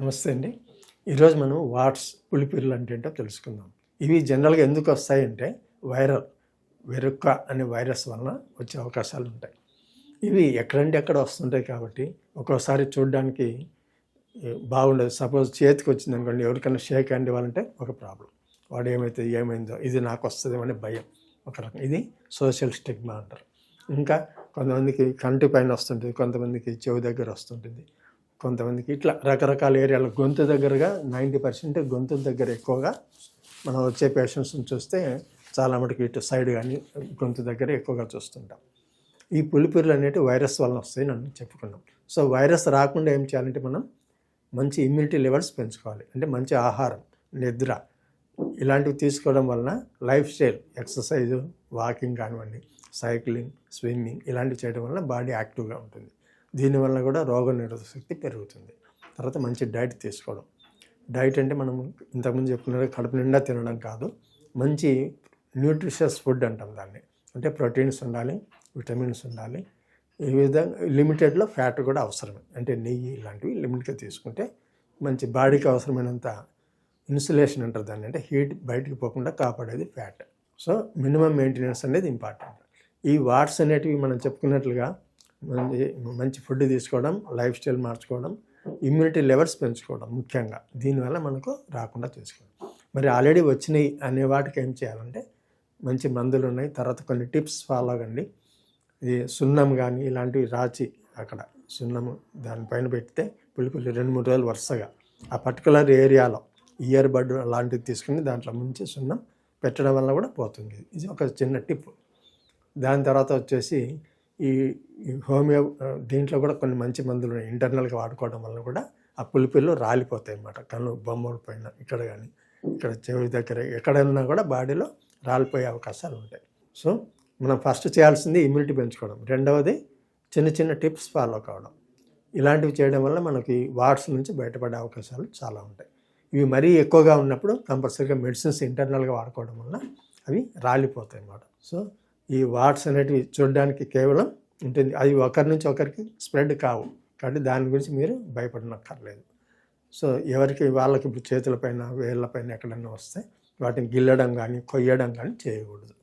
నమస్తే అండి. ఈరోజు మనం వాట్స్ పులిపిర్లు అంటే ఏంటో తెలుసుకుందాం. ఇవి జనరల్గా ఎందుకు వస్తాయంటే వైరల్ వెరుక్క అనే వైరస్ వలన వచ్చే అవకాశాలు ఉంటాయి. ఇవి ఎక్కడంటే ఎక్కడ వస్తుంటాయి కాబట్టి ఒక్కోసారి చూడడానికి బాగుండదు. సపోజ్ చేతికి వచ్చింది అనుకోండి ఎవరికైనా షేక్ హ్యాండ్ ఇవ్వాలంటే ఒక ప్రాబ్లం వాడు ఏమైతే ఏమైందో ఇది నాకు వస్తుందేమో అనే భయం. ఒక రకం ఇది సోషల్ స్టిగ్మా అంటారు. ఇంకా కొంతమందికి కంటి పైన వస్తుంటుంది కొంతమందికి చెవి దగ్గర వస్తుంటుంది. కొంతమందికి ఇట్లా రకరకాల ఏరియాలో. గొంతు దగ్గరగా నైంటీ పర్సెంట్ గొంతు దగ్గర ఎక్కువగా మనం వచ్చే పేషెంట్స్ని చూస్తే చాలా మటుకు ఇటు సైడ్ కానీ గొంతు దగ్గర ఎక్కువగా చూస్తుంటాం. ఈ పులిపిర్లు అనేవి వైరస్ వలన వస్తాయి నన్ను చెప్పుకున్నాం. సో వైరస్ రాకుండా ఏం చేయాలంటే మనం మంచి ఇమ్యూనిటీ లెవెల్స్ పెంచుకోవాలి. అంటే మంచి ఆహారం నిద్ర ఇలాంటివి తీసుకోవడం వలన లైఫ్ స్టైల్ ఎక్సర్సైజు వాకింగ్ కానివ్వండి సైక్లింగ్ స్విమ్మింగ్ ఇలాంటివి చేయడం వలన బాడీ యాక్టివ్గా ఉంటుంది. దీనివల్ల కూడా రోగ నిరోధక శక్తి పెరుగుతుంది. తర్వాత మంచి డైట్ తీసుకోవడం. డైట్ అంటే మనం ఇంతకుముందు చెప్పుకున్నట్టు కడుపు నిండా తినడం కాదు. మంచి న్యూట్రిషియస్ ఫుడ్ అంటాం దాన్ని. అంటే ప్రోటీన్స్ ఉండాలి విటమిన్స్ ఉండాలి. ఈ విధంగా లిమిటెడ్లో ఫ్యాట్ కూడా అవసరమే. అంటే నెయ్యి ఇలాంటివి లిమిట్గా తీసుకుంటే మంచి బాడీకి అవసరమైనంత ఇన్సులేషన్ అంటారు దాన్ని. అంటే హీట్ బయటికి పోకుండా కాపాడేది ఫ్యాట్. సో మినిమం మెయింటెనెన్స్ అనేది ఇంపార్టెంట్. ఈ వాట్స్ అనేటివి మనం చెప్పుకున్నట్లుగా మంచి మంచి ఫుడ్ తీసుకోవడం లైఫ్ స్టైల్ మార్చుకోవడం ఇమ్యూనిటీ లెవెల్స్ పెంచుకోవడం ముఖ్యంగా. దీనివల్ల మనకు రాకుండా చూసుకోవడం మరి ఆల్రెడీ వచ్చినాయి అనే వాటికి ఏం చేయాలంటే మంచి మందులు ఉన్నాయి. తర్వాత కొన్ని టిప్స్ ఫాలో అవ్వండి. ఇది సున్నం కానీ ఇలాంటివి రాచి అక్కడ సున్నము దానిపైన పెడితే పులిపులి రెండు మూడు రోజులు వరుసగా. ఆ పర్టికులర్ ఏరియాలో ఇయర్ బడ్ లాంటివి తీసుకుని దాంట్లో ముంచి సున్నం పెట్టడం వల్ల కూడా పోతుంది. ఇది ఒక చిన్న టిప్. దాని తర్వాత వచ్చేసి ఈ హోమియో దీంట్లో కూడా కొన్ని మంచి మందులు ఉన్నాయి. ఇంటర్నల్గా వాడుకోవడం వల్ల కూడా ఆ పులిపిల్లు రాలిపోతాయి అన్నమాట. కళ్ళు బొమ్మల పైన ఇక్కడ కానీ ఇక్కడ చెవి దగ్గర ఎక్కడైనా కూడా బాడీలో రాలిపోయే అవకాశాలు ఉంటాయి. సో మనం ఫస్ట్ చేయాల్సింది ఇమ్యూనిటీ పెంచుకోవడం. రెండవది చిన్న చిన్న టిప్స్ ఫాలో కావడం. ఇలాంటివి చేయడం వల్ల మనకి వార్డ్స్ నుంచి బయటపడే అవకాశాలు చాలా ఉంటాయి. ఇవి మరీ ఎక్కువగా ఉన్నప్పుడు కంపల్సరీగా మెడిసిన్స్ ఇంటర్నల్గా వాడుకోవడం వల్ల అవి రాలిపోతాయి అన్నమాట. సో ఈ వాట్స్ అనేటివి చూడడానికి కేవలం ఉంటుంది. అవి ఒకరి నుంచి ఒకరికి స్ప్రెడ్ కావు. కాబట్టి దాని గురించి మీరు భయపడనక్కర్లేదు. సో ఎవరికి వాళ్ళకి ఇప్పుడు చేతులపైన వేళ్ళపైన ఎక్కడన్నా వస్తే వాటిని గిల్లడం కానీ కొయ్యడం కానీ చేయకూడదు.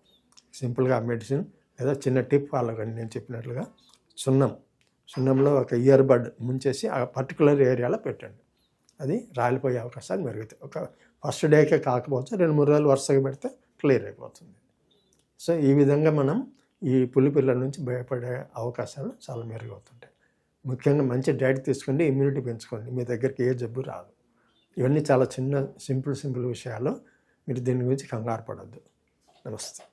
సింపుల్గా మెడిసిన్ లేదా చిన్న టిప్ వాళ్ళకండి నేను చెప్పినట్లుగా సున్నం. సున్నంలో ఒక ఇయర్ బడ్ ముంచేసి ఆ పర్టికులర్ ఏరియాలో పెట్టండి. అది రాలిపోయే అవకాశాలు మెరుగుతాయి ఒక ఫస్ట్ డేకే కాకపోతే రెండు మూడు రోజులు వరుసగా పెడితే క్లియర్ అయిపోతుంది. సో ఈ విధంగా మనం ఈ పులిపిల్లల నుంచి భయపడే అవకాశాలు చాలా మెరుగవుతుంటాయి. ముఖ్యంగా మంచి డైట్ తీసుకోండి ఇమ్యూనిటీ పెంచుకోండి. మీ దగ్గరికి ఏ జబ్బు రాదు. ఇవన్నీ చాలా చిన్న సింపుల్ సింపుల్ విషయాలు మీరు దీని గురించి కంగారు పడద్దు. నమస్తే.